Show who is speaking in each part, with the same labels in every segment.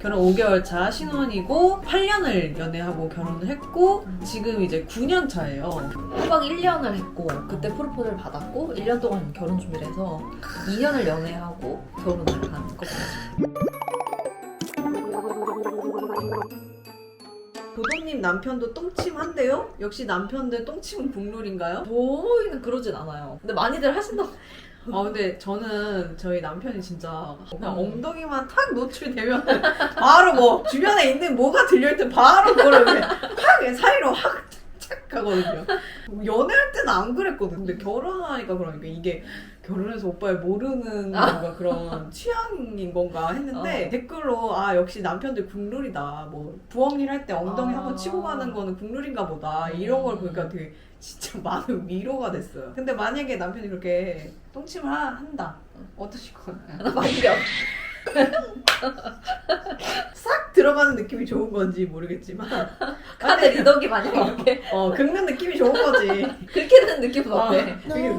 Speaker 1: 결혼 5개월 차 신혼이고 8년을 연애하고 결혼을 했고 지금 이제 9년 차예요.
Speaker 2: 1박 1년을 했고 그때 프로포즈를 받았고 1년 동안 결혼 준비를 해서 2년을 연애하고 결혼을 한 거죠.
Speaker 1: 도도님 남편도 똥침한데요? 역시 남편 들 똥침은 국룰인가요?
Speaker 2: 저희는 그러진 않아요. 근데 많이들 하신다고.
Speaker 1: 아 근데 저는 저희 남편이 진짜 그냥
Speaker 2: 음.
Speaker 1: 엉덩이만 탁 노출되면 바로 뭐 주변에 있는 뭐가 들려있든 바로 그걸 그냥 확 사이로 확착 가거든요. 연애할 때는 안 그랬거든. 근데 결혼하니까 그러니까 이게 결혼해서 오빠를 모르는 뭔가 그런 취향인 건가 했는데
Speaker 2: 어.
Speaker 1: 댓글로 아 역시 남편들 국룰이다. 뭐 부엌일 할 때 엉덩이
Speaker 2: 아.
Speaker 1: 한번 치고 가는 거는 국룰인가 보다. 이런 걸 보니까 되게 진짜 많은 위로가 됐어요. 근데 만약에 남편이 그렇게 똥침을 하- 한다. 어떠실 거나요?
Speaker 2: 나 반격.
Speaker 1: 싹 들어가는 느낌이 좋은 건지 모르겠지만
Speaker 2: 카드 리더기 마냥 이렇게
Speaker 1: 어 긁는 느낌이 좋은 거지.
Speaker 2: 그렇게 되는 느낌은
Speaker 1: 아,
Speaker 2: 어때?
Speaker 1: 되게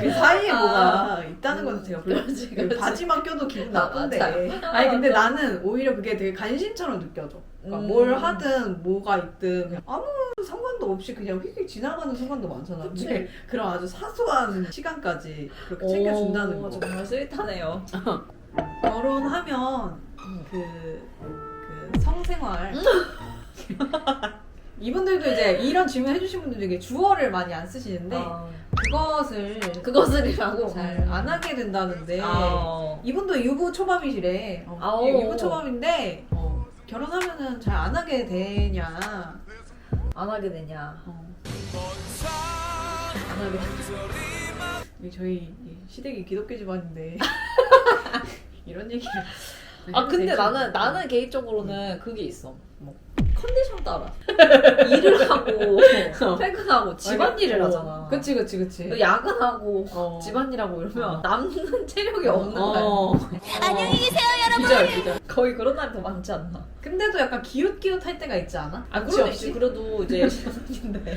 Speaker 1: 그 사이에
Speaker 2: 아.
Speaker 1: 뭐가 있다는 건 제가 별로
Speaker 2: 그렇지,
Speaker 1: 그
Speaker 2: 그렇지.
Speaker 1: 바지만 껴도 기분
Speaker 2: 아,
Speaker 1: 나쁜데.
Speaker 2: 맞아요.
Speaker 1: 아니 근데 나는 오히려 그게 되게 관심처럼 느껴져. 그러니까
Speaker 2: 음.
Speaker 1: 뭘 하든 뭐가 있든 아무 상관도 없이 그냥 휙휙 지나가는 순간도 많잖아.
Speaker 2: 그치.
Speaker 1: 근데 그런 아주 사소한 시간까지 그렇게 챙겨준다는
Speaker 2: 오,
Speaker 1: 거.
Speaker 2: 정말 스윗하네요.
Speaker 1: 결혼하면
Speaker 2: 음.
Speaker 1: 그, 그 성생활. 이분들도 이제 이런 질문 해주신 분들 되게 주어를 많이 안 쓰시는데
Speaker 2: 어,
Speaker 1: 그것을
Speaker 2: 그것을이라고?
Speaker 1: 잘 안 하게 된다는데
Speaker 2: 아,
Speaker 1: 이분도 유부 초밥이시래. 어,
Speaker 2: 아오.
Speaker 1: 유부 초밥인데 어, 결혼하면은 잘 안 하게 되냐?
Speaker 2: 안 하게 되냐?
Speaker 1: 어,
Speaker 2: 안 하게
Speaker 1: 저희 이 시댁이 기독교 집안인데 이런 얘기를
Speaker 2: 아 근데? 나는 나는 개인적으로는 그게 있어. 뭐 컨디션 따라 일을 하고 퇴근하고 집안일을
Speaker 1: 어,
Speaker 2: 하잖아.
Speaker 1: 그치 그치 그치
Speaker 2: 또 야근하고
Speaker 1: 어.
Speaker 2: 집안일하고 이러면
Speaker 1: 어.
Speaker 2: 남는 체력이 없는 거야.
Speaker 1: 어.
Speaker 2: 안녕히 계세요 여러분. 기절 기절. 거의 그런 날이 더 많지 않나?
Speaker 1: 근데도 약간 기웃기웃할 때가 있지 않아?
Speaker 2: 아
Speaker 1: 눈치
Speaker 2: 그런
Speaker 1: 없이?
Speaker 2: 있지. 그래도 이제 신혼인데.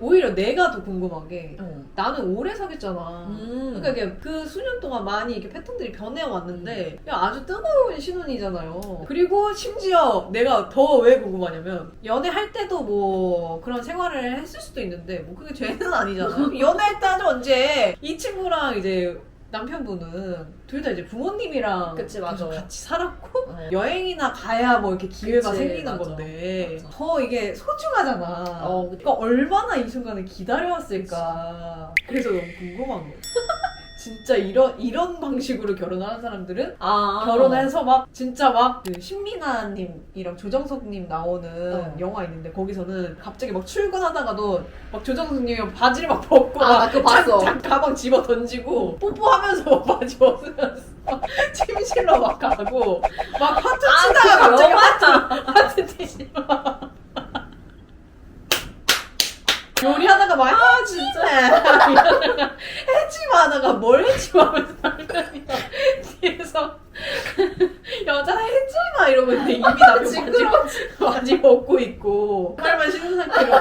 Speaker 1: 오히려 내가 더 궁금한 게
Speaker 2: 어.
Speaker 1: 나는 오래 사귀었잖아.
Speaker 2: 음.
Speaker 1: 그러니까 이게 그 수년 동안 많이 이렇게 패턴들이 변해왔는데 그냥 아주 뜨거운 신혼이잖아요. 그리고 심지어 내가 더 왜 궁금하냐면 연애할 때도 뭐 그런 생활을 했을 수도 있는데 뭐 그게 죄는 아니잖아. 연애할 때 하죠 언제? 이 친구랑 이제 남편분은 둘 다 이제 부모님이랑
Speaker 2: 그치, 맞아.
Speaker 1: 계속 같이 살았고
Speaker 2: 어.
Speaker 1: 여행이나 가야 뭐 이렇게 기회가
Speaker 2: 그치,
Speaker 1: 생기는
Speaker 2: 맞아.
Speaker 1: 건데
Speaker 2: 맞아.
Speaker 1: 더 이게 소중하잖아.
Speaker 2: 어,
Speaker 1: 그러니까 얼마나 이 순간을 기다려왔을까. 그래서 너무 궁금한 거야. 진짜 이런 이런 방식으로 결혼하는 사람들은
Speaker 2: 아
Speaker 1: 결혼해서 막 진짜 막 그 신민아님이랑 조정석님 나오는
Speaker 2: 어.
Speaker 1: 영화 있는데 거기서는 갑자기 막 출근하다가도 막 조정석님이 바지를 막 벗고
Speaker 2: 아, 막나 그거 봤어.
Speaker 1: 장, 장 가방 집어 던지고 뽀뽀하면서 막 바지 벗으면서 침실로 막 가고 막 하트
Speaker 2: 아,
Speaker 1: 치다가 갑자기 하트 치지 마. 요리하다가 막 아, 진짜. 해지마 하다가 뭘 해지마 하면서 남편이 뒤에서 여자 해지마 이러고 있는데
Speaker 2: 징그러워.
Speaker 1: 바지 벗고 있고. 팔만 신은 상태로.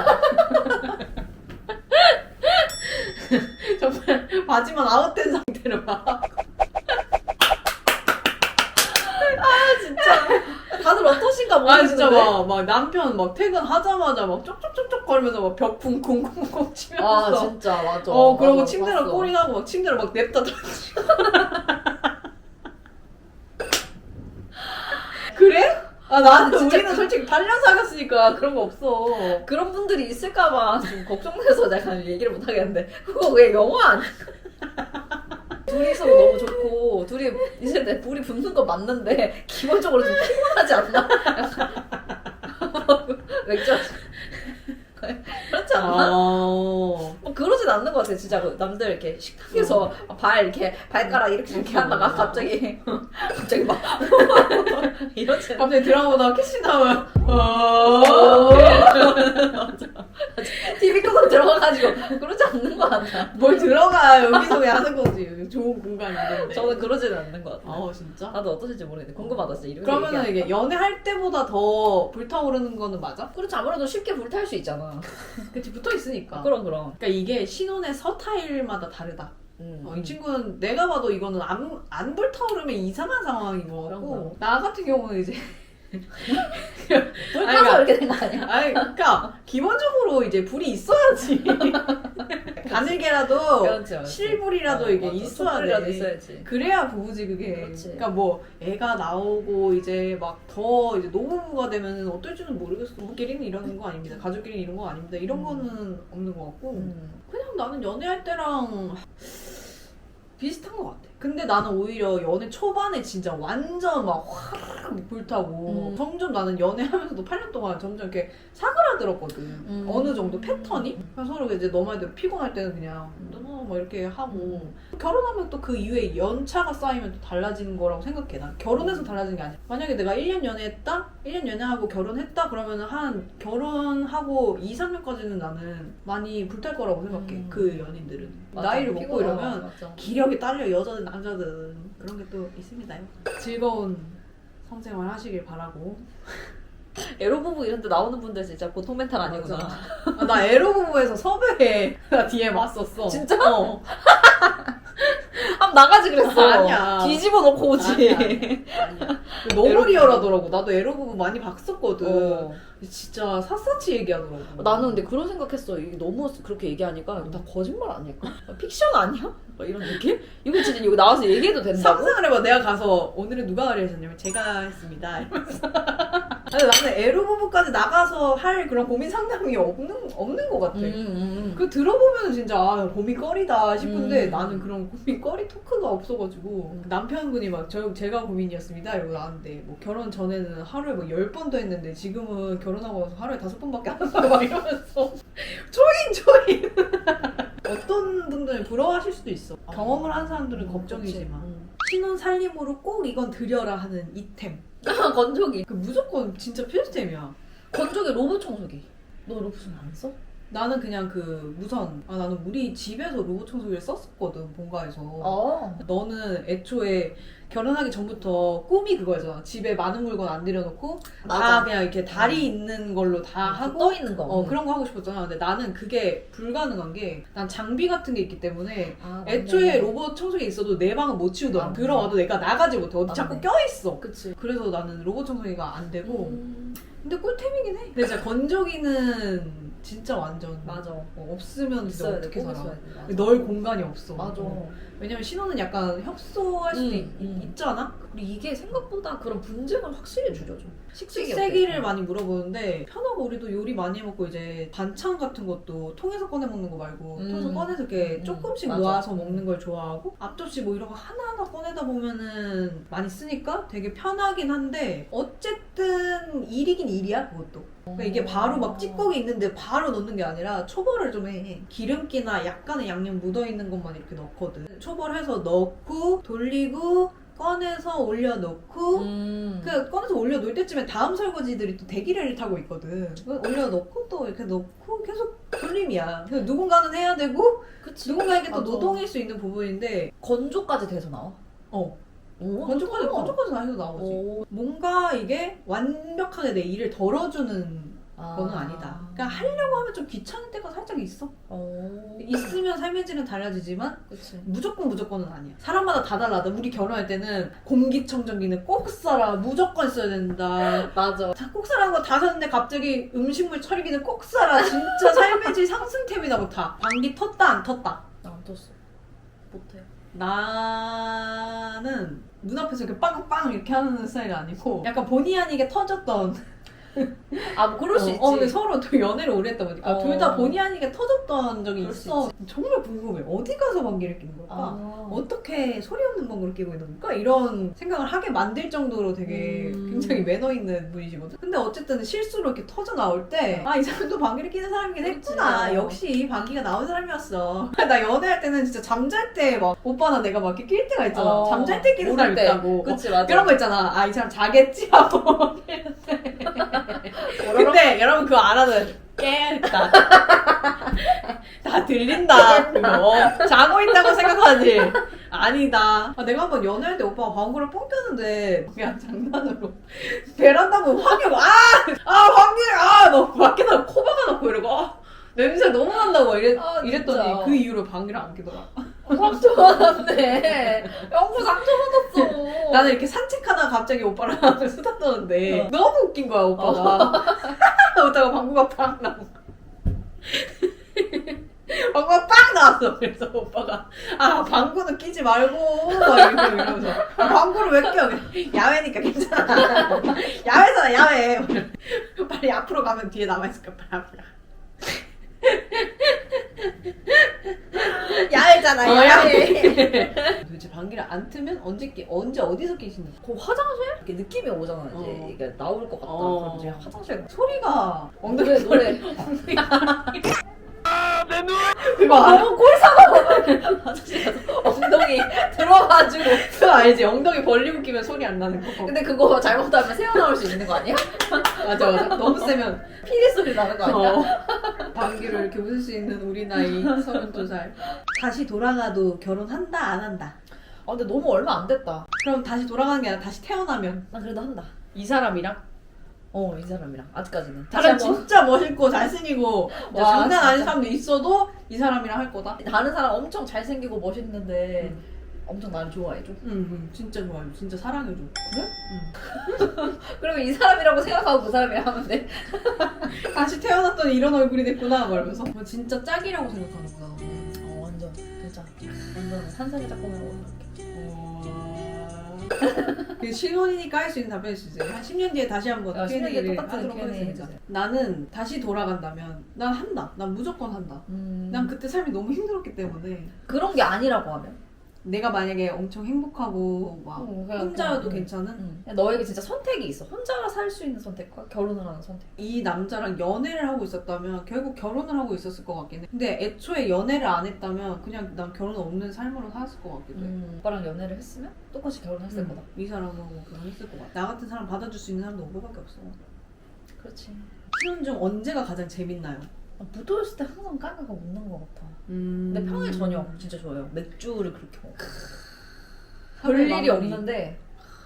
Speaker 1: 정말 바지만 아웃된 상태로 막.
Speaker 2: 진짜 다들 어떠신가
Speaker 1: 아
Speaker 2: 모르겠는데.
Speaker 1: 진짜 막, 막 남편 막 퇴근하자마자 막 쪽쪽쪽쪽 거리면서 막 벽풍 쿵쿵쿵 치면서
Speaker 2: 아 진짜 맞아.
Speaker 1: 어 그러고
Speaker 2: 맞아,
Speaker 1: 침대로
Speaker 2: 봤어.
Speaker 1: 꼬리 나고 막 침대로 막 냅다 던지고 그래? 아 나는
Speaker 2: 진짜
Speaker 1: 우리는
Speaker 2: 그-
Speaker 1: 솔직히 8년 사귀었으니까 그런 거 없어
Speaker 2: 그런 분들이 있을까봐 좀 걱정돼서 약간 얘기를 못 하겠는데 그거 왜 영화 아니야? 둘이서 너무 좋고 둘이 이제 내 불이 붙는 건 맞는데 기본적으로 좀 피곤하지 않나? 맥주 않나?
Speaker 1: 어.
Speaker 2: 뭐 그러진 않는 것 같아 진짜 그 남들 이렇게 식탁에서 발 이렇게 발가락 이렇게 이렇게 하다가 갑자기 갑자기 막 이러지.
Speaker 1: 갑자기 드라마 보다가 캐시 나오면 어...
Speaker 2: TV 끄고 들어가가지고 그러지 않는 것 같아.
Speaker 1: 뭘 들어가 여기서 왜 하는 거지 좋은 공간인데
Speaker 2: 저는 그러지는 않는 것 같아.
Speaker 1: 아 진짜?
Speaker 2: 나도 어떠실지 모르겠는데 궁금하다 진짜 이런
Speaker 1: 그러면은 이게 연애할 때보다 더 불타오르는 거는 맞아?
Speaker 2: 그렇지 아무래도 쉽게 불탈 수 있잖아.
Speaker 1: 그치 붙어 있으니까
Speaker 2: 그럼 그럼.
Speaker 1: 그러니까 이게 신혼의 서타일마다 다르다.
Speaker 2: 음.
Speaker 1: 어, 이 친구는 내가 봐도 이거는 안, 안 불타오르면 이상한 상황인 것
Speaker 2: 그런
Speaker 1: 같고 나 같은 경우는 이제
Speaker 2: 불
Speaker 1: 아니,
Speaker 2: 타서
Speaker 1: 그러니까-
Speaker 2: 이렇게 된 거 아니야?
Speaker 1: 아니 그러니까 기본적으로 이제 불이 있어야지 가늘게라도
Speaker 2: 그렇지, 그렇지.
Speaker 1: 실불이라도
Speaker 2: 어,
Speaker 1: 이게
Speaker 2: 맞아.
Speaker 1: 있어야
Speaker 2: 촛불이라도
Speaker 1: 돼
Speaker 2: 있어야지.
Speaker 1: 그래야 부부지 그게
Speaker 2: 그렇지.
Speaker 1: 그러니까 뭐 애가 나오고 이제 막 더 이제 노부부가 되면 어떨지는 모르겠어 부부끼리는 이러는 거 아닙니다 가족끼리는 이런 거 아닙니다 이런
Speaker 2: 음.
Speaker 1: 거는 없는 것 같고
Speaker 2: 음.
Speaker 1: 그냥 나는 연애할 때랑 비슷한 것 같아. 근데 나는 오히려 연애 초반에 진짜 완전 막확 불타고
Speaker 2: 음.
Speaker 1: 점점 나는 연애하면서도 8년 동안 점점 이렇게 사그라들었거든.
Speaker 2: 음.
Speaker 1: 어느 정도 패턴이. 그래서 서로 이제 너 말대로 피곤할 때는 그냥 너막 이렇게 하고 결혼하면 또 그 이후에 연차가 쌓이면 또 달라지는 거라고 생각해. 난 결혼해서 달라지는 게 아니야. 만약에 내가 1년 연애했다? 1년 연애하고 결혼했다? 그러면 한 결혼하고 2, 3년까지는 나는 많이 불탈 거라고 생각해.
Speaker 2: 음.
Speaker 1: 그 연인들은.
Speaker 2: 맞아.
Speaker 1: 나이를 먹고
Speaker 2: 피곤하-
Speaker 1: 이러면
Speaker 2: 맞아.
Speaker 1: 기력이 딸려 여자든 남자든 그런 게 또 있습니다요. 즐거운 성생활 하시길 바라고.
Speaker 2: 에로 부부 이런 데 나오는 분들 진짜 보통 멘탈 아니구나.
Speaker 1: 아, 나 에로부부에서 섭외 DM 왔었어.
Speaker 2: 진짜?
Speaker 1: 어.
Speaker 2: 한번 나가지 그랬어.
Speaker 1: 아니야.
Speaker 2: 뒤집어 놓고 오지.
Speaker 1: 아니야. 아니야. 너무 리얼하더라고. 나도 에로부부 많이 봤었거든.
Speaker 2: 어.
Speaker 1: 진짜 샅샅이 얘기하더라고.
Speaker 2: 나는 근데 그런 생각했어. 이게 너무 그렇게 얘기하니까 다 거짓말 아닐까? 픽션 아니야? 막 이런 느낌? 이거 진짜 여기 나와서 얘기해도 된다고?
Speaker 1: 상상을 해봐. 내가 가서 오늘은 누가 의뢰하셨냐면 제가 했습니다. 이러면서. 근데 나는 에로부부까지 나가서 할 그런 고민 상담이 없는 없는 것 같아.
Speaker 2: 음, 음.
Speaker 1: 그 들어보면 진짜 아, 고민거리다 싶은데
Speaker 2: 음.
Speaker 1: 나는 그런 고민거리 토크가 없어가지고
Speaker 2: 음.
Speaker 1: 남편분이 막 저 제가 고민이었습니다 이러고 나왔는데 뭐 결혼 전에는 하루에 뭐열 번도 했는데 지금은 결혼하고 나서 하루에 다섯 번밖에 안 한다 막 이러면서 조인 조인 어떤 분들은 부러워하실 수도 있어 경험을 한 사람들은 걱정이지만
Speaker 2: 음.
Speaker 1: 신혼 살림으로 꼭 이건 드려라 하는 이템
Speaker 2: 아, 건조기.
Speaker 1: 그 무조건 진짜 필수템이야
Speaker 2: 건조기 로봇 청소기. 너 로봇은 안 써?
Speaker 1: 나는 그냥 그 무선 아 나는 우리 집에서 로봇 청소기를 썼었거든 본가에서.
Speaker 2: 어.
Speaker 1: 너는 애초에 결혼하기 전부터 꿈이 그거였잖아. 집에 많은 물건 안 들여놓고 다 그냥 이렇게 다리 있는 걸로 다 하고
Speaker 2: 떠 있는 거.
Speaker 1: 어 그런 거 하고 싶었잖아. 근데 나는 그게 불가능한 게 난 장비 같은 게 있기 때문에
Speaker 2: 아,
Speaker 1: 애초에. 로봇 청소기 있어도 내 방은 못 치우더라
Speaker 2: 아,
Speaker 1: 들어와도 내가 나가지 못해. 어디 자꾸
Speaker 2: 맞네.
Speaker 1: 껴있어.
Speaker 2: 그치.
Speaker 1: 그래서 나는 로봇 청소기가 안 되고.
Speaker 2: 음,
Speaker 1: 근데 꿀템이긴 해. 근데 진짜 건조기는 진짜 완전
Speaker 2: 맞아.
Speaker 1: 어, 없으면 진짜
Speaker 2: 돼.
Speaker 1: 어떻게
Speaker 2: 꼭
Speaker 1: 살아. 널 공간이 없어
Speaker 2: 맞아.
Speaker 1: 어. 왜냐면 신혼은 약간 협소할 수도
Speaker 2: 음,
Speaker 1: 있,
Speaker 2: 음.
Speaker 1: 있잖아
Speaker 2: 그리고 이게 생각보다 그런 분쟁을 확실히 줄여줘. 식세기
Speaker 1: 식세기를? 많이 물어보는데 편하고 우리도 요리 많이 해먹고 이제 반찬 같은 것도 통에서 꺼내 먹는 거 말고
Speaker 2: 음.
Speaker 1: 통에서 꺼내서 이렇게
Speaker 2: 음,
Speaker 1: 조금씩
Speaker 2: 맞아.
Speaker 1: 모아서 먹는 걸 좋아하고 앞접시 뭐 이런 거 하나하나 꺼내다 보면은 많이 쓰니까 되게 편하긴 한데 어쨌든 일이긴 일이야 그것도 그러니까 이게 바로 막 찌꺼기 있는데 바로 넣는 게 아니라 초벌을 좀 해. 기름기나 약간의 양념 묻어있는 것만 이렇게 넣거든. 초벌해서 넣고 돌리고 꺼내서 올려놓고
Speaker 2: 음.
Speaker 1: 그 꺼내서 올려놓을 때쯤에 다음 설거지들이 또 대기를 타고 있거든. 그거 올려놓고 또 이렇게 넣고 계속 돌림이야. 그래서 누군가는 해야 되고
Speaker 2: 그치.
Speaker 1: 누군가에게 또
Speaker 2: 맞아.
Speaker 1: 노동일 수 있는 부분인데
Speaker 2: 건조까지 돼서 나와.
Speaker 1: 어
Speaker 2: 오,
Speaker 1: 건조까지. 건조까지 다 해서 나오지.
Speaker 2: 오.
Speaker 1: 뭔가 이게 완벽하게 내 일을 덜어주는
Speaker 2: 아.
Speaker 1: 거는 아니다. 그러니까 하려고 하면 좀 귀찮은 때가 살짝 있어.
Speaker 2: 오.
Speaker 1: 있으면 삶의 질은 달라지지만
Speaker 2: 그치.
Speaker 1: 무조건 무조건은 아니야. 사람마다 다 달라다. 우리 결혼할 때는 공기청정기는 꼭 사라. 무조건 써야 된다.
Speaker 2: 맞아.
Speaker 1: 자, 꼭 사라는 거 다 샀는데 갑자기 음식물 처리기는 꼭 사라. 진짜 삶의 질 상승템이다 뭐 다. 방귀 텄다 안 텄다.
Speaker 2: 나안 떴어. 못해.
Speaker 1: 나는 눈앞에서 이렇게 빵빵 이렇게 하는 스타일이 아니고 약간 본의 아니게 터졌던
Speaker 2: 아, 뭐 그럴 수
Speaker 1: 어,
Speaker 2: 있지.
Speaker 1: 어, 근데 서로 또 연애를 오래 했다 보니까
Speaker 2: 어.
Speaker 1: 둘 다 본의 아니게 터졌던 적이
Speaker 2: 그럴 수
Speaker 1: 있어. 정말 궁금해. 어디 가서 방귀를 뀌는 걸까?
Speaker 2: 아.
Speaker 1: 어떻게 소리 없는 방구를 끼고 있는 걸까? 이런 생각을 하게 만들 정도로 되게
Speaker 2: 음.
Speaker 1: 굉장히 매너 있는 분이시거든. 근데 어쨌든 실수로 이렇게 터져 나올 때, 아, 이 사람도 방귀를 끼는 사람이긴
Speaker 2: 그치.
Speaker 1: 했구나. 역시 방귀가 나온 사람이었어. 나 연애할 때는 진짜 잠잘 때 막, 오빠나 내가 막 이렇게 낄 때가 있잖아.
Speaker 2: 어.
Speaker 1: 잠잘 때 끼는 사람
Speaker 2: 때.
Speaker 1: 있다고.
Speaker 2: 그치, 맞아.
Speaker 1: 그런 거 있잖아. 아, 이 사람 자겠지? 하고. 근데 여러분 그거 알아는 깨다. 다 들린다. 그거. 자고 있다고 생각하지. 아니다. 아, 내가 한번 연애할 때 오빠가 방구를 뻥 꼈는데 그냥 장난으로 베란다 문 확인 아! 아 확인 아! 너 밖에다 코 박아놓고 이러고 아, 냄새 너무 난다고 이랬,
Speaker 2: 아,
Speaker 1: 이랬더니
Speaker 2: 진짜.
Speaker 1: 그 이후로 방귀를 안 끼더라.
Speaker 2: 상처 받았네. 영구 상처 받았어.
Speaker 1: 나는 이렇게 산책하다가 갑자기 오빠랑 수다 떠는데
Speaker 2: 어.
Speaker 1: 너무 웃긴 거야 오빠가. 그러다가 방구가 팍 나고 방구가 팍 나왔어. 그래서 오빠가 아 방구는 끼지 말고. 막 이러면서 이러면서. 아, 방구를 왜 껴? 야외니까 괜찮아. 야외잖아 야외. 빨리 앞으로 가면 뒤에 남아 있을까 빨리 앞으로 야외잖아
Speaker 2: 어,
Speaker 1: 야외 도대체 방귀를 안 트면 언제 끼 언제 어디서 끼시는 거야?
Speaker 2: 그 화장실? 이렇게 느낌이 오잖아 이제
Speaker 1: 어.
Speaker 2: 이게 나올 것 같다.
Speaker 1: 어.
Speaker 2: 그럼 이제 화장실 가.
Speaker 1: 소리가 엉덩이
Speaker 2: 노래 노래.
Speaker 1: 그거 알아?
Speaker 2: 너무 꼴 사고 화장실 가서 엉덩이 들어가지고.
Speaker 1: 그거 알지? 엉덩이 벌리고 끼면 소리 안 나는 거
Speaker 2: 근데 그거 잘못하면 새어 나올 수 있는 거 아니야?
Speaker 1: 맞아 맞아 너무 세면
Speaker 2: 피리 소리 나는 거 아니야?
Speaker 1: 어. 방귀를 이렇게 웃을 수 있는 우리 나이 32살 다시 돌아가도 결혼한다 안 한다
Speaker 2: 아 근데 너무 얼마 안 됐다.
Speaker 1: 그럼 다시 돌아가는 게 아니라 다시 태어나면
Speaker 2: 난 그래도 한다.
Speaker 1: 이 사람이랑
Speaker 2: 어 이 사람이랑 아직까지는.
Speaker 1: 다른. 진짜 멋있고 잘생기고 진짜
Speaker 2: 와,
Speaker 1: 장난 아닌
Speaker 2: 진짜.
Speaker 1: 사람도 있어도 이 사람이랑 할 거다
Speaker 2: 다른 사람 엄청 잘생기고 멋있는데
Speaker 1: 음.
Speaker 2: 엄청 나를 좋아해줘.
Speaker 1: 응, 응 진짜 좋아요 진짜 사랑해줘
Speaker 2: 그래? 그러면 이 사람이라고 생각하고 그 사람이랑 하면 돼.
Speaker 1: 다시 태어났더니 이런 얼굴이 됐구나 말면서 뭐 진짜 짝이라고 생각하는구나
Speaker 2: 어 완전 진짜 완전 산사계 작품이라고 생각해.
Speaker 1: 그 신혼이니까 할 수 있는 답변일 수 있어요. 한 10년 뒤에 다시 한번
Speaker 2: 어, 10년 뒤에
Speaker 1: Q&A를
Speaker 2: 똑같은
Speaker 1: 하도록
Speaker 2: Q&A
Speaker 1: 하겠습니다.
Speaker 2: 해주세요.
Speaker 1: 나는 다시 돌아간다면 난 한다. 난 무조건 한다.
Speaker 2: 음,
Speaker 1: 난 그때 삶이 너무 힘들었기 때문에
Speaker 2: 그런 게 아니라고 하면.
Speaker 1: 내가 만약에 엄청 행복하고 막
Speaker 2: 어, 그냥
Speaker 1: 혼자여도
Speaker 2: 그냥,
Speaker 1: 괜찮은
Speaker 2: 음. 그냥 너에게 진짜 선택이 있어. 혼자 살 수 있는 선택과 결혼을 하는 선택.
Speaker 1: 이 남자랑 연애를 하고 있었다면 결국 결혼을 하고 있었을 것 같긴 해. 근데 애초에 연애를 안 했다면 그냥 난 결혼 없는 삶으로 살았을 것 같기도 해.
Speaker 2: 음, 오빠랑 연애를 했으면 똑같이 결혼했을
Speaker 1: 음,
Speaker 2: 거다.
Speaker 1: 이 사람하고 결혼했을 것 같아. 나 같은 사람 받아줄 수 있는 사람도 오빠밖에 없어.
Speaker 2: 그렇지.
Speaker 1: 신혼 중 언제가 가장 재밌나요?
Speaker 2: 아, 무도했을 때 항상 깔깔가 웃는 것 같아.
Speaker 1: 음...
Speaker 2: 근데 평일 저녁 진짜 좋아요. 맥주를 그렇게 먹어.
Speaker 1: 하루의
Speaker 2: 별 일이. 없는데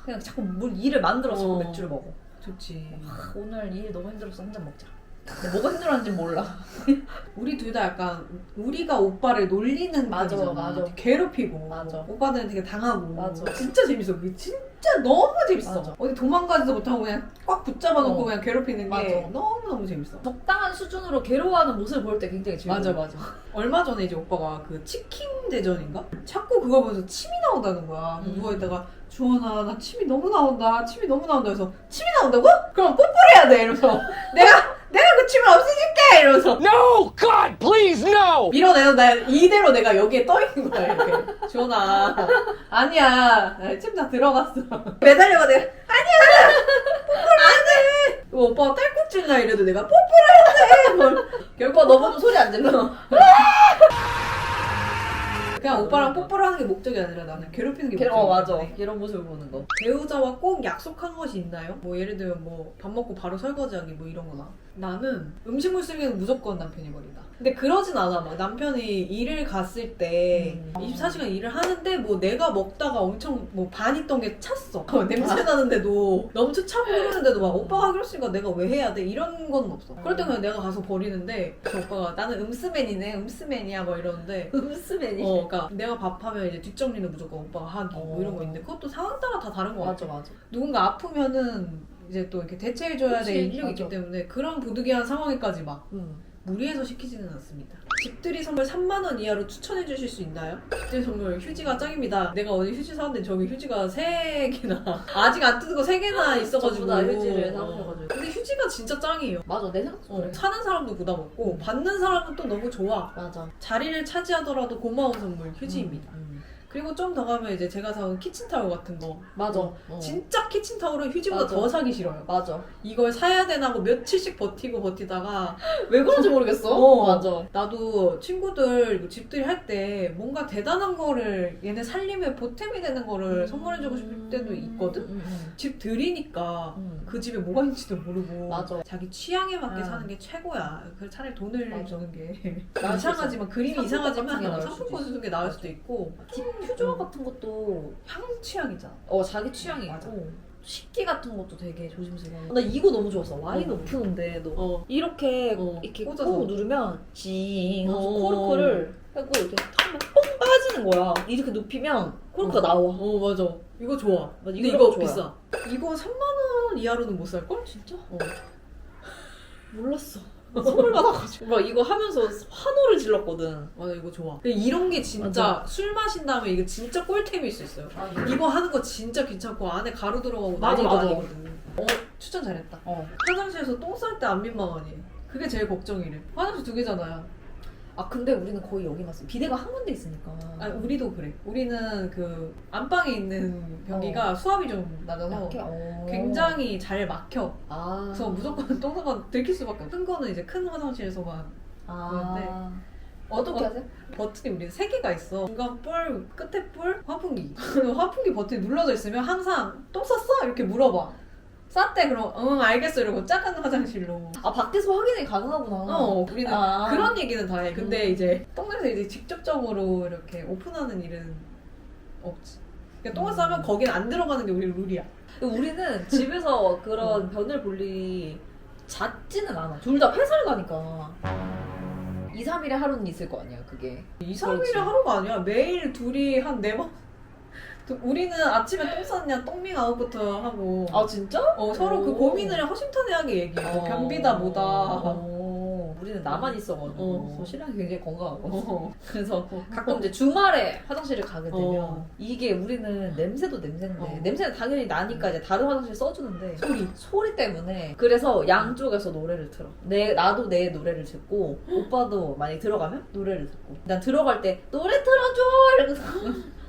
Speaker 2: 그냥 자꾸 뭘 일을 만들어서
Speaker 1: 어.
Speaker 2: 맥주를 먹어.
Speaker 1: 좋지.
Speaker 2: 아, 오늘 일 너무 힘들어서 한 잔 먹자. 근데 뭐가 힘들었는지 몰라.
Speaker 1: 우리 둘 다 약간 우리가 오빠를 놀리는
Speaker 2: 맞아,
Speaker 1: 편이잖아.
Speaker 2: 맞아.
Speaker 1: 되게 괴롭히고
Speaker 2: 맞아.
Speaker 1: 오빠들은 되게 당하고
Speaker 2: 맞아.
Speaker 1: 진짜 재밌어. 그게 진짜 너무 재밌어.
Speaker 2: 맞아.
Speaker 1: 어디 도망가지도 못하고 그냥 꽉 붙잡아놓고
Speaker 2: 어.
Speaker 1: 그냥 괴롭히는 게
Speaker 2: 맞아.
Speaker 1: 너무 너무 재밌어.
Speaker 2: 적당한 수준으로 괴로워하는 모습을 볼 때 굉장히 즐거워.
Speaker 1: 맞아 맞아. 얼마 전에 이제 오빠가 그 치킨 대전인가? 자꾸 그거 보면서 침이 나온다는 거야. 그래서
Speaker 2: 음.
Speaker 1: 누워있다가 주원아 나 침이 너무 나온다. 침이 너무 나온다. 그래서 침이 나온다고? 그럼 뽀뽀를 해야 돼. 이러면서 내가 침을 없애줄게. 이러면서
Speaker 3: No! God, please, no!
Speaker 1: 밀어내서 나 이대로 내가 여기에 떠 있는 거야 이렇게. 주원아 아니야 침다 들어갔어. 매달려가 내가 아니야 뽀뽀를 안 해. 오빠가 딸꾹질 나 이래도 내가 뽀뽀를 돼.
Speaker 2: 결과 너 보면 소리 안 질러.
Speaker 1: 그냥 오빠랑 뽀뽀를 하는 게 목적이 아니라 나는 괴롭히는 게 목적이야.
Speaker 2: 어 맞아. 이런 모습을 보는 거.
Speaker 1: 배우자와 꼭 약속한 것이 있나요? 뭐 예를 들면 뭐 밥 먹고 바로 설거지하기 뭐 이런 거나 나는 음식물 쓰레기는 무조건 남편이 버린다 근데 그러진 않아 막 남편이 일을 갔을 때
Speaker 2: 음.
Speaker 1: 24시간 일을 하는데 뭐 내가 먹다가 엄청 뭐 반 있던 게 찼어 어, 냄새 나는데도 너무 차고 그러는데도 막 오빠가 했으니까 내가 왜 해야 돼 이런 건 없어 그럴 때 그냥 내가 가서 버리는데 그 오빠가 나는 음스맨이네 음스맨이야 뭐 이러는데
Speaker 2: 음스맨이.
Speaker 1: 어, 그러니까 내가 밥하면 이제 뒷정리는 무조건 오빠가 하기 뭐
Speaker 2: 어.
Speaker 1: 이런 거 있는데 그것도 상황 따라 다 다른 거 같아.
Speaker 2: 맞아 맞아.
Speaker 1: 누군가 아프면은 이제 또 이렇게 대체해줘야
Speaker 2: 그치,
Speaker 1: 될 인력이
Speaker 2: 맞아.
Speaker 1: 있기 때문에 그런 부득이한 상황에까지 막
Speaker 2: 응.
Speaker 1: 무리해서 시키지는 않습니다. 집들이 선물 3만 원 이하로 추천해 주실 수 있나요? 집들이 선물 휴지가 짱입니다. 내가 어제 휴지 사왔는데 저기 휴지가 3개나 아직 안 뜯은 거 3개나 있어가지고
Speaker 2: 전부 다 휴지를
Speaker 1: 어.
Speaker 2: 사오셔가지고.
Speaker 1: 근데 휴지가 진짜 짱이에요.
Speaker 2: 맞아 내 생각도
Speaker 1: 어,
Speaker 2: 그래.
Speaker 1: 사는 사람도 부담 없고 받는 사람은 또 너무 좋아.
Speaker 2: 맞아.
Speaker 1: 자리를 차지하더라도 고마운 선물 휴지입니다.
Speaker 2: 음, 음.
Speaker 1: 그리고 좀 더 가면 이제 제가 사온 키친타올 같은 거.
Speaker 2: 맞아.
Speaker 1: 어.
Speaker 2: 어.
Speaker 1: 진짜 키친타올은 휴지보다
Speaker 2: 맞아.
Speaker 1: 더 사기 싫어요.
Speaker 2: 맞아.
Speaker 1: 이걸 사야 되나 하고 며칠씩 버티고 버티다가
Speaker 2: 왜 그런지 모르겠어.
Speaker 1: 어.
Speaker 2: 맞아.
Speaker 1: 나도 친구들 뭐 집들이 할 때 뭔가 대단한 거를 얘네 살림에 보탬이 되는 거를 선물해주고 싶을 때도 있거든?
Speaker 2: 음, 음,
Speaker 1: 집 들이니까
Speaker 2: 음.
Speaker 1: 그 집에 뭐가 있는지도 모르고
Speaker 2: 맞아.
Speaker 1: 자기 취향에 맞게
Speaker 2: 아.
Speaker 1: 사는 게 최고야. 그 차라리 돈을
Speaker 2: 맞아.
Speaker 1: 주는 게 이상하지만 그림이 이상하지만 상품권 주는 게 나을 수도 있고
Speaker 2: 디 퓨저 같은 것도
Speaker 1: 향 취향이잖아.
Speaker 2: 어 자기 취향이
Speaker 1: 맞아.
Speaker 2: 있고 식기 같은 것도 되게 조심스러워. 나 이거 너무 좋았어. 와인
Speaker 1: 어.
Speaker 2: 오프너인데 너
Speaker 1: 어.
Speaker 2: 이렇게
Speaker 1: 어,
Speaker 2: 이렇게
Speaker 1: 꽂아서.
Speaker 2: 꾹 누르면 징 하면서
Speaker 1: 어.
Speaker 2: 코르크를 하고 이렇게 탁뻥 빠지는 거야. 이렇게 눕히면 코르크가
Speaker 1: 어.
Speaker 2: 나와.
Speaker 1: 어 맞아. 이거 좋아.
Speaker 2: 맞아,
Speaker 1: 근데
Speaker 2: 이거
Speaker 1: 이거. 비싸. 이거 3만 원 이하로는 못 살 걸?
Speaker 2: 진짜?
Speaker 1: 어.
Speaker 2: 몰랐어. 선물 받아가지고 막 이거 하면서 환호를 질렀거든.
Speaker 1: 맞아 이거 좋아. 근데 이런 게 진짜 술 마신 다음에 이거 진짜 꿀템일 수 있어요. 이거 하는 거 진짜 귀찮고 안에 가루 들어가고
Speaker 2: 맞아,
Speaker 1: 난리도
Speaker 2: 맞아.
Speaker 1: 아니거든. 어 추천 잘했다.
Speaker 2: 어.
Speaker 1: 화장실에서 똥 쌀 때 안 민망하니. 그게 제일 걱정이래. 화장실 두 개잖아요.
Speaker 2: 아 근데 우리는 거의 여기만 써. 비대가 한 군데 있으니까.
Speaker 1: 아 우리도 그래. 우리는 그 안방에 있는 변기가 수압이 좀 낮아서
Speaker 2: 약해? 어.
Speaker 1: 굉장히 잘 막혀.
Speaker 2: 아.
Speaker 1: 그래서 무조건 똥사가 들킬 수밖에 없어. 큰 거는 이제 큰 화장실에서만
Speaker 2: 아.
Speaker 1: 어떤
Speaker 2: 어떻게
Speaker 1: 거
Speaker 2: 하세요?
Speaker 1: 버튼이 우리는 세 개가 있어. 중간 뿔, 끝에 뿔, 환풍기. 그리고 환풍기 버튼이 눌러져 있으면 항상 똥 쌌어? 이렇게 물어봐. 쌌대 그럼 응 알겠어 이러고 작은 화장실로.
Speaker 2: 아 밖에서 확인이 가능하구나.
Speaker 1: 어 우리는
Speaker 2: 아.
Speaker 1: 그런 얘기는 다 해. 근데
Speaker 2: 음.
Speaker 1: 이제 똥냄새 이제 직접적으로 이렇게 오픈하는 일은 없지. 그러니까 똥을 싸면
Speaker 2: 음.
Speaker 1: 거긴 안 들어가는 게 우리 룰이야.
Speaker 2: 우리는 집에서 그런 변을 볼 일이 잦지는 않아. 둘 다 회사를 가니까. 2, 3일에 하루는 있을 거 아니야, 그게.
Speaker 1: 2, 3일에
Speaker 2: 그렇지.
Speaker 1: 하루가 아니야. 매일 둘이 한 네 번. 우리는 아침에 똥 쌌냐 똥밍 아웃부터 하고
Speaker 2: 아, 진짜?
Speaker 1: 어, 서로 그
Speaker 2: 오.
Speaker 1: 고민을 허심탄회하게 얘기해. 뭐
Speaker 2: 어.
Speaker 1: 변비다 뭐다.
Speaker 2: 어, 우리는 나만 있어가지고
Speaker 1: 어.
Speaker 2: 신랑이 굉장히 건강하고
Speaker 1: 어.
Speaker 2: 그래서 가끔 이제 주말에 화장실을 가게 되면
Speaker 1: 어.
Speaker 2: 이게 우리는 냄새도 냄새인데
Speaker 1: 어.
Speaker 2: 냄새는 당연히 나니까 이제 다른 화장실 써주는데
Speaker 1: 소리.
Speaker 2: 소리 때문에 그래서 양쪽에서 노래를 틀어 내 나도 내 노래를 듣고 오빠도 만약 들어가면 노래를 듣고 난 들어갈 때 노래 틀어줘 이러면서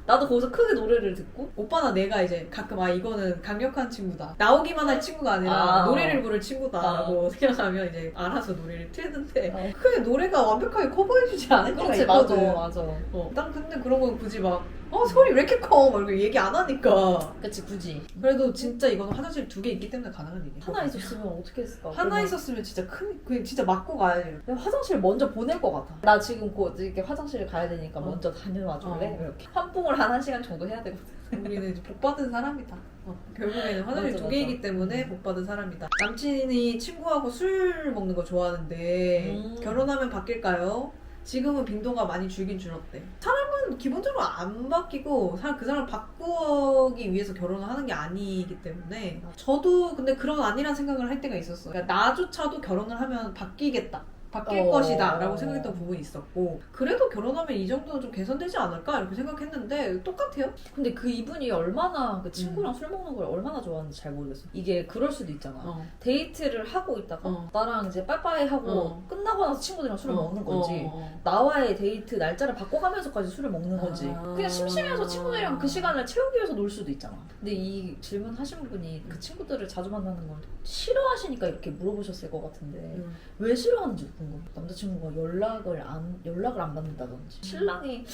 Speaker 2: 나도 거기서 크게 노래를 듣고
Speaker 1: 오빠나 내가 이제 가끔 아 이거는 강력한 친구다. 나오기만 할 친구가 아니라
Speaker 2: 아.
Speaker 1: 노래를 부를 친구다라고 생각하면 이제 알아서 노래를 틀는데
Speaker 2: 어.
Speaker 1: 그게 노래가 완벽하게 커버해주지 않을 때가
Speaker 2: 그렇지 맞아
Speaker 1: 있거든.
Speaker 2: 맞아
Speaker 1: 어. 난 근데 그런 건 굳이 막 어, 소리 왜 이렇게 커? 막 이렇게 얘기 안 하니까.
Speaker 2: 그치 굳이
Speaker 1: 그래도 진짜 이거는 화장실 두 개 있기 때문에 가능한 얘기야.
Speaker 2: 하나 있었으면 어떻게 했을까
Speaker 1: 하나
Speaker 2: 그러면
Speaker 1: 있었으면 진짜 큰, 그냥 진짜 맞고 가야지.
Speaker 2: 내가 화장실 먼저 보낼 것 같아. 나 지금 곧 이렇게 화장실 가야 되니까
Speaker 1: 어.
Speaker 2: 먼저 다녀와 줄래?
Speaker 1: 어.
Speaker 2: 이렇게. 환풍을 한 1시간 정도 해야 되거든.
Speaker 1: 우리는 이제 복 받은 사람이다. 어, 결국에는 화장실
Speaker 2: 맞아,
Speaker 1: 두 개이기. 때문에 복 받은 사람이다. 남친이 친구하고 술 먹는 거 좋아하는데
Speaker 2: 음.
Speaker 1: 결혼하면 바뀔까요? 지금은 빈도가 많이 줄긴 줄었대. 사람 은 기본적으로 안 바뀌고 그 사람을 바꾸기 위해서 결혼을 하는 게 아니기 때문에 저도 근데 그런 아니란 생각을 할 때가 있었어요. 그러니까 나조차도 결혼을 하면 바뀌겠다. 바뀔
Speaker 2: 어.
Speaker 1: 것이다 라고 생각했던 부분이 있었고 그래도 결혼하면 이 정도는 좀 개선되지 않을까 이렇게 생각했는데 똑같아요
Speaker 2: 근데 그 이분이 얼마나 그 친구랑 술 먹는 걸 얼마나 좋아하는지 잘 모르겠어. 이게 그럴 수도 있잖아.
Speaker 1: 어.
Speaker 2: 데이트를 하고 있다가
Speaker 1: 어.
Speaker 2: 나랑 이제 빠이빠이 하고
Speaker 1: 어.
Speaker 2: 끝나고 나서 친구들이랑 술을
Speaker 1: 어,
Speaker 2: 먹는 거지.
Speaker 1: 어, 어.
Speaker 2: 나와의 데이트 날짜를 바꿔가면서까지 술을 먹는 거지.
Speaker 1: 아.
Speaker 2: 그냥 심심해서 친구들이랑 그 시간을 채우기 위해서 놀 수도 있잖아. 근데 이 질문 하신 분이 그 친구들을 자주 만나는 걸 싫어하시니까 이렇게 물어보셨을 것 같은데
Speaker 1: 음.
Speaker 2: 왜 싫어하는지 궁금. 남자친구가 연락을 안 연락을 안 받는다든지 신랑이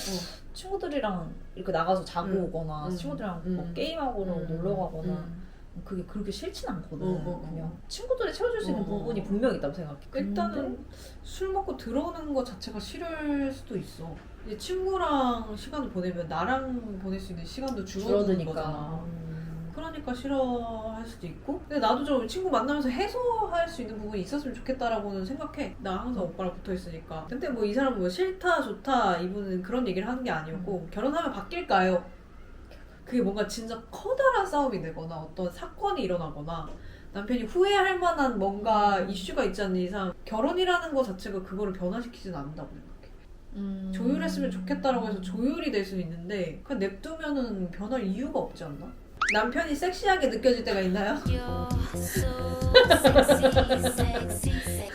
Speaker 2: 친구들이랑 이렇게 나가서 자고
Speaker 1: 음.
Speaker 2: 오거나
Speaker 1: 음.
Speaker 2: 친구들이랑
Speaker 1: 음.
Speaker 2: 뭐 게임하고
Speaker 1: 음.
Speaker 2: 놀러 가거나
Speaker 1: 음.
Speaker 2: 그게 그렇게 싫진 않거든.
Speaker 1: 어, 어, 어.
Speaker 2: 그냥 친구들이 채워줄 수 있는
Speaker 1: 어, 어,
Speaker 2: 부분이
Speaker 1: 어.
Speaker 2: 분명 있다고 생각해.
Speaker 1: 일단은 술 먹고 들어오는 것 자체가 싫을 수도 있어. 이제 친구랑 시간을 보내면 나랑 보낼 수 있는 시간도 줄어드는
Speaker 2: 줄어드니까.
Speaker 1: 거잖아.
Speaker 2: 음.
Speaker 1: 그러니까 싫어할 수도 있고. 근데 나도 좀 친구 만나면서 해소할 수 있는 부분이 있었으면 좋겠다라고는 생각해. 나 항상 오빠랑 붙어 있으니까. 근데 뭐 이 사람은 뭐 싫다 좋다 이분은 그런 얘기를 하는 게 아니었고 결혼하면 바뀔까요? 그게 뭔가 진짜 커다란 싸움이 되거나 어떤 사건이 일어나거나 남편이 후회할 만한 뭔가 이슈가 있지 않는 이상 결혼이라는 거 자체가 그거를 변화시키진 않는다고 생각해.
Speaker 2: 음.
Speaker 1: 조율했으면 좋겠다라고 해서 조율이 될 수는 있는데 그냥 냅두면은 변할 이유가 없지 않나? 남편이 섹시하게 느껴질 때가 있나요?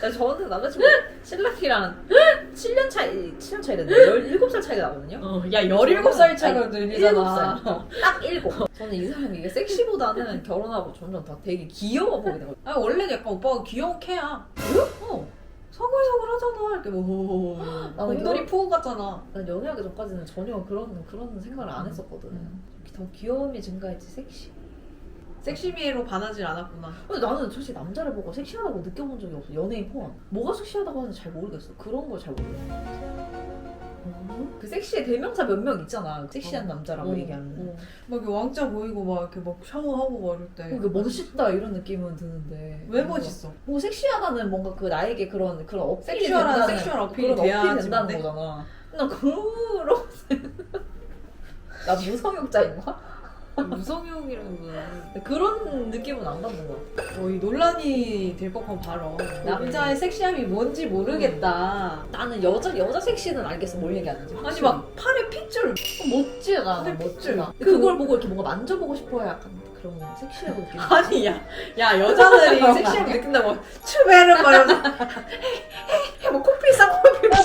Speaker 2: 나 저는 남자친구 신랑이랑 7년 차이, 7년 차이래. 17살 차이가 나거든요.
Speaker 1: 어, 야 17살 차이가
Speaker 2: 아니,
Speaker 1: 늘리잖아.
Speaker 2: 7살. 딱 7. 저는 이 사람이 이게 섹시보다는 결혼하고 점점 더 되게 귀여워 보이는 거예요.
Speaker 1: 아 원래 약간 오빠가 귀여운 캐야. 어. 서글서글 하잖아. 이렇게 뭐
Speaker 2: 나는
Speaker 1: 곰돌이
Speaker 2: 결혼-
Speaker 1: 푸우 같잖아.
Speaker 2: 난 연애하기 전까지는 전혀 그런 그런 생각을 안 했었거든.
Speaker 1: 음.
Speaker 2: 더 귀여움이 증가했지 섹시.
Speaker 1: 섹시미로 반하질 않았구나.
Speaker 2: 근데 나는 솔직히 남자를 보고 섹시하다고 느껴본 적이 없어. 연예인 포함. 뭐가 섹시하다고 하는지 잘 모르겠어. 그런 걸 잘 모르겠어. 그 섹시의 대명사 몇 명 있잖아. 섹시한
Speaker 1: 어.
Speaker 2: 남자라고
Speaker 1: 어,
Speaker 2: 얘기하는.
Speaker 1: 어. 막 이렇게 왕자 보이고 막 이렇게 막 샤워하고 막 이럴 때.
Speaker 2: 그게 멋있다 이런 느낌은 드는데.
Speaker 1: 왜
Speaker 2: 뭔가
Speaker 1: 멋있어?
Speaker 2: 뭐 섹시하다는 뭔가 그 나에게 그런 그런 어필이
Speaker 1: 섹슈얼한
Speaker 2: 된다는
Speaker 1: 섹슈얼 어필이
Speaker 2: 그런 어필이 된다는
Speaker 1: 뭔데?
Speaker 2: 거잖아. 나 그런 나 무성욕자인가?
Speaker 1: 무성형이라는
Speaker 2: 그런 느낌은 안 받는 것 같아.
Speaker 1: 거. 어, 이 논란이 될 법한 발언. 남자의 섹시함이 뭔지 모르겠다.
Speaker 2: 나는 여자 여자 섹시는 알겠어 뭘 얘기하는지.
Speaker 1: 아니 막 팔에 핏줄
Speaker 2: 멋지다
Speaker 1: 팔에
Speaker 2: 멋지다.
Speaker 1: 핏줄.
Speaker 2: 그걸 보고 이렇게 뭔가 만져보고 싶어요 약간 그런 섹시하고 느낌.
Speaker 1: 아니 야, 야 여자들이 섹시함 느낀다고 추베르 말하면서 뭐 코피 쌍코피 막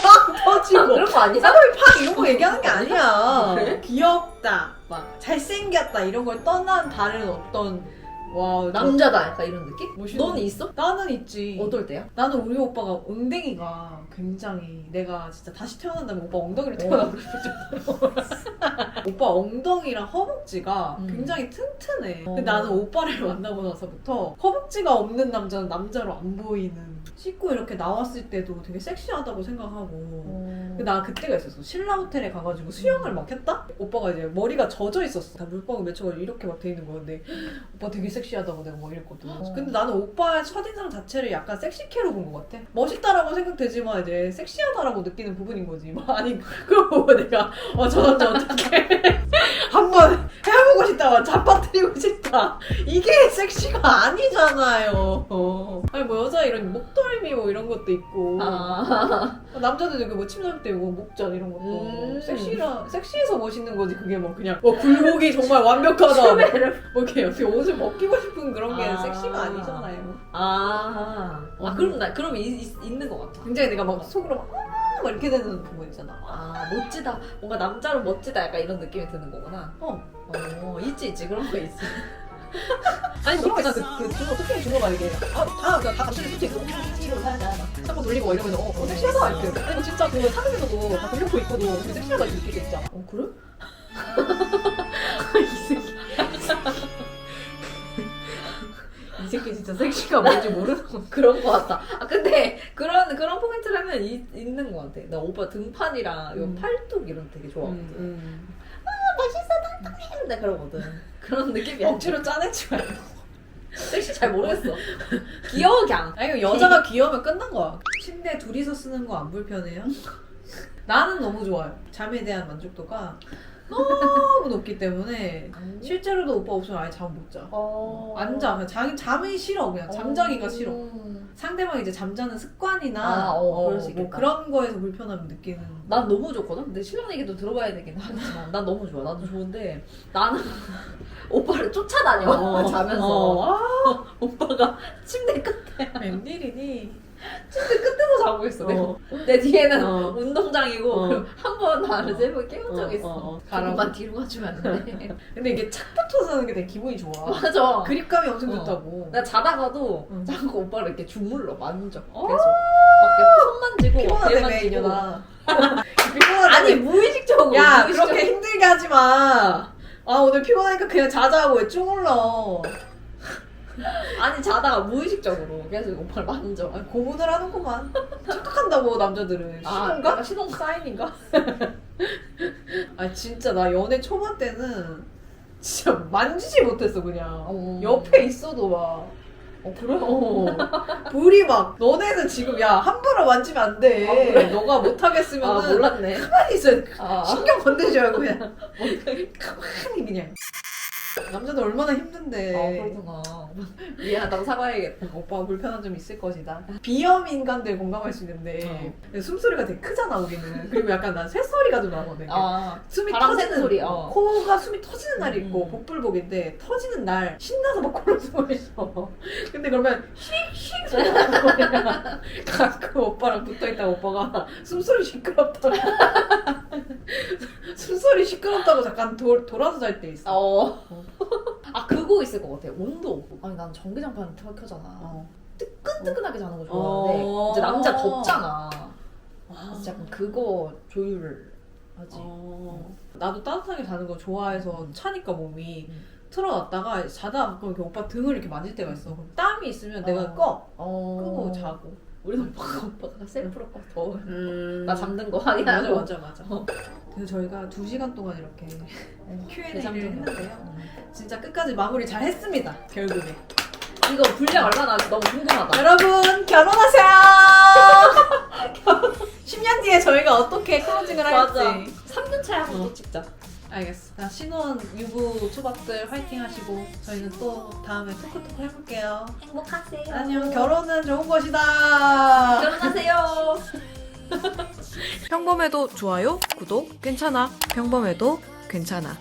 Speaker 1: 터지고
Speaker 2: 그런 거 아니야?
Speaker 1: 쌍코피 팍 이런 거 얘기하는 게 아니야
Speaker 2: 그래?
Speaker 1: 귀엽다 막 잘생겼다 이런 걸 떠난 다른 어떤 와 나,
Speaker 2: 남자다 약간 이런 느낌?
Speaker 1: 멋있는-
Speaker 2: 넌 있어?
Speaker 1: 나는 있지
Speaker 2: 어떨 때야?
Speaker 1: 나는 우리 오빠가 엉덩이가 굉장히 내가 진짜 다시 태어난다면 오빠 엉덩이를 태어나고 싶을 정도로 오빠 엉덩이랑 허벅지가
Speaker 2: 음.
Speaker 1: 굉장히 튼튼해
Speaker 2: 어.
Speaker 1: 근데 나는 오빠를 만나고 나서부터 허벅지가 없는 남자는 남자로 안 보이는 씻고 이렇게 나왔을 때도 되게 섹시하다고 생각하고. 근데 나 그때가 있었어. 신라 호텔에 가가지고 수영을 막 했다? 오빠가 이제 머리가 젖어 있었어. 다 물방울 맺혀가지고 이렇게 막 돼 있는 거였는데 오빠 되게 섹시하다고 내가 막 이랬거든.
Speaker 2: 어.
Speaker 1: 근데 나는 오빠의 첫인상 자체를 약간 섹시캐로 본 것 같아. 멋있다라고 생각되지만 이제 섹시하다라고 느끼는 부분인 거지. 막 아니 그걸 보고 내가 어저 남자 어떡해. 한번 해보고 싶다 막 잡아뜨리고 싶다. 이게 섹시가 아니잖아요. 어. 아니 뭐 여자 이런 목 덜미 뭐 이런 것도 있고
Speaker 2: 아.
Speaker 1: 남자들도 이렇게 뭐 침상 때고 목전 이런 것도
Speaker 2: 음.
Speaker 1: 섹시라 섹시해서 멋있는 거지 그게 뭐 그냥 뭐 굴곡이 정말 완벽하다 뭐 이렇게 이렇게 옷을 벗기고 싶은 그런 게
Speaker 2: 아.
Speaker 1: 섹시가 아니잖아요.
Speaker 2: 아. 아 그럼 나 그럼 있, 있, 있는 것 같아.
Speaker 1: 굉장히 내가 막 속으로 막, 아, 막 이렇게 되는 부분 있잖아.
Speaker 2: 아 멋지다. 뭔가 남자로 멋지다 약간 이런 느낌이 드는 거구나.
Speaker 1: 어.
Speaker 2: 어 있지 있지 그런 거 있지.
Speaker 1: 아니 거 있잖아. 그, 그 준호 특히 준호가 이게 아다 다 감출이 솔직히 너무 섹시로 살자. 자꾸 돌리고 막 이러면서 어, 어 섹시하다 이렇게. 아니 뭐 진짜 그 사극에서도 다 돌려고 있고도 되게 섹시하다 이렇게 있잖아.
Speaker 2: 어 그래?
Speaker 1: 이 새끼 진짜 섹시가 뭔지 모르는 거.
Speaker 2: 그런 거 같다. 아 근데 그런 그런 포인트라면 이, 있는 것 같아. 나 오빠 등판이랑 요
Speaker 1: 음.
Speaker 2: 팔뚝 이런 거 되게 좋아.
Speaker 1: 음, 음.
Speaker 2: 멋있어 탕탕해. 나 그러거든. 그런 느낌이 야
Speaker 1: 억지로 짜내지 말고.
Speaker 2: 섹시 잘 모르겠어. 귀여워 그냥.
Speaker 1: 아니 여자가 귀여우면 끝난 거야. 침대 둘이서 쓰는 거 안 불편해요? 나는 너무 좋아요. 잠에 대한 만족도가 너무 높기 때문에 실제로도 오빠 없으면 아예 잠 못 자.
Speaker 2: 어.
Speaker 1: 안 자. 그냥 자, 잠이 싫어. 그냥 잠자기가
Speaker 2: 어.
Speaker 1: 싫어. 상대방이 이제 잠자는 습관이나
Speaker 2: 아, 어, 그럴 수
Speaker 1: 뭐
Speaker 2: 있겠다.
Speaker 1: 그런 거에서 불편함을 느끼는.
Speaker 2: 난 너무 좋거든. 근데 신랑 얘기도 들어봐야 되긴 하겠지만 난 너무 좋아. 나도 좋은데 나는 오빠를 쫓아다녀
Speaker 1: 어,
Speaker 2: 자면서
Speaker 1: 어, 아,
Speaker 2: 오빠가 침대 끝에
Speaker 1: 웬일이니?
Speaker 2: 침대 끝에서 자고 있어. 내-
Speaker 1: 어.
Speaker 2: 내 뒤에는
Speaker 1: 어.
Speaker 2: 운동장이고
Speaker 1: 어.
Speaker 2: 한번 나를 세번 깨운 적
Speaker 1: 어,
Speaker 2: 있어.
Speaker 1: 어, 어.
Speaker 2: 가라만 뒤로 가주면 안 돼.
Speaker 1: 근데 이게 착 붙어서 하는 게 되게 기분이 좋아.
Speaker 2: 맞아.
Speaker 1: 그립감이 엄청
Speaker 2: 어.
Speaker 1: 좋다고.
Speaker 2: 나 자다가도
Speaker 1: 응.
Speaker 2: 자꾸 오빠를 이렇게 주물러 만져. 계속.
Speaker 1: 어.
Speaker 2: 막 이렇게 손 만지고 배 만지고.
Speaker 1: 이년아. 피곤하다며.
Speaker 2: 아니 무의식적으로.
Speaker 1: 야
Speaker 2: 무의식적으로.
Speaker 1: 그렇게 힘들게 하지 마. 아 오늘 피곤하니까 그냥 자자고 왜 쭈물러.
Speaker 2: 아니 자다가 무의식적으로 계속 오빠를 만져.
Speaker 1: 아, 고문을 하는구만. 척척한다고 남자들은. 신혼가?
Speaker 2: 아, 신혼 사인인가?
Speaker 1: 아 진짜 나 연애 초반 때는 진짜 만지지 못했어 그냥.
Speaker 2: 어.
Speaker 1: 옆에 있어도 막.
Speaker 2: 어 그래?
Speaker 1: 어. 불이 막 너네는 지금 야 함부로 만지면 안 돼.
Speaker 2: 아, 그래?
Speaker 1: 너가 못하겠으면은
Speaker 2: 아 몰랐네.
Speaker 1: 가만히 있어.
Speaker 2: 아.
Speaker 1: 신경 건들지 말고 그냥 가만히 그냥. 남자들 얼마나 힘든데.
Speaker 2: 아 그렇구나. 미안하다고 사과해야겠다.
Speaker 1: 오빠가 불편한 점 있을 것이다. 비염 인간들 공감할 수 있는데 숨소리가 되게 크잖아 우리는. 그리고 약간 난 쇳소리가 좀 나거든.
Speaker 2: 아
Speaker 1: 숨이
Speaker 2: 바람
Speaker 1: 터지는
Speaker 2: 소리, 어.
Speaker 1: 코가 숨이 터지는 날이 있고
Speaker 2: 음.
Speaker 1: 복불복인데 터지는 날 신나서 막 코로 숨을 쉬어. 근데 그러면 휙휙 소리 나는 거야. 가끔 오빠랑 붙어 있다가 오빠가 숨소리 시끄럽다고 숨소리 시끄럽다고 잠깐 도, 돌아서 잘 때 있어.
Speaker 2: 어. 아 그거 있을 것 같아. 온도. 아니 난 전기장판 켜- 켜잖아.
Speaker 1: 어.
Speaker 2: 뜨끈뜨끈하게 자는 거 좋아하는데
Speaker 1: 어.
Speaker 2: 이제 남자 덥잖아.
Speaker 1: 아.
Speaker 2: 그래서 약간 그거 조율을 하지.
Speaker 1: 어. 나도 따뜻하게 자는 거 좋아해서 차니까 몸이
Speaker 2: 음.
Speaker 1: 틀어놨다가 자다가 이렇게 오빠 등을 이렇게 만질 때가 있어. 그럼 땀이 있으면 내가
Speaker 2: 어.
Speaker 1: 꺼
Speaker 2: 어.
Speaker 1: 끄고 자고.
Speaker 2: 우리 오빠가 오빠가 셀프로 더.
Speaker 1: 음...
Speaker 2: 나 잠든 거 하긴
Speaker 1: 맞아
Speaker 2: 하고.
Speaker 1: 맞아 맞아.
Speaker 2: 어.
Speaker 1: 그래서 저희가 두 시간 동안 이렇게 Q&A를
Speaker 2: 대장정이야.
Speaker 1: 했는데요. 진짜 끝까지 마무리 잘 했습니다. 결국에.
Speaker 2: 이거 분량 얼마나 나올지 너무 궁금하다.
Speaker 1: 여러분 결혼하세요. 10년 뒤에 저희가 어떻게 클로징을
Speaker 2: 맞아.
Speaker 1: 할지.
Speaker 2: 3년 차에 한번
Speaker 1: 어.
Speaker 2: 또 찍자.
Speaker 1: 알겠어. 자, 신혼 유부 초밥들 화이팅 하시고 저희는 또 다음에 토크토크 해볼게요.
Speaker 2: 행복하세요.
Speaker 1: 안녕. 결혼은 좋은 것이다.
Speaker 2: 결혼하세요.
Speaker 1: 평범해도 좋아요, 구독, 괜찮아. 평범해도 괜찮아.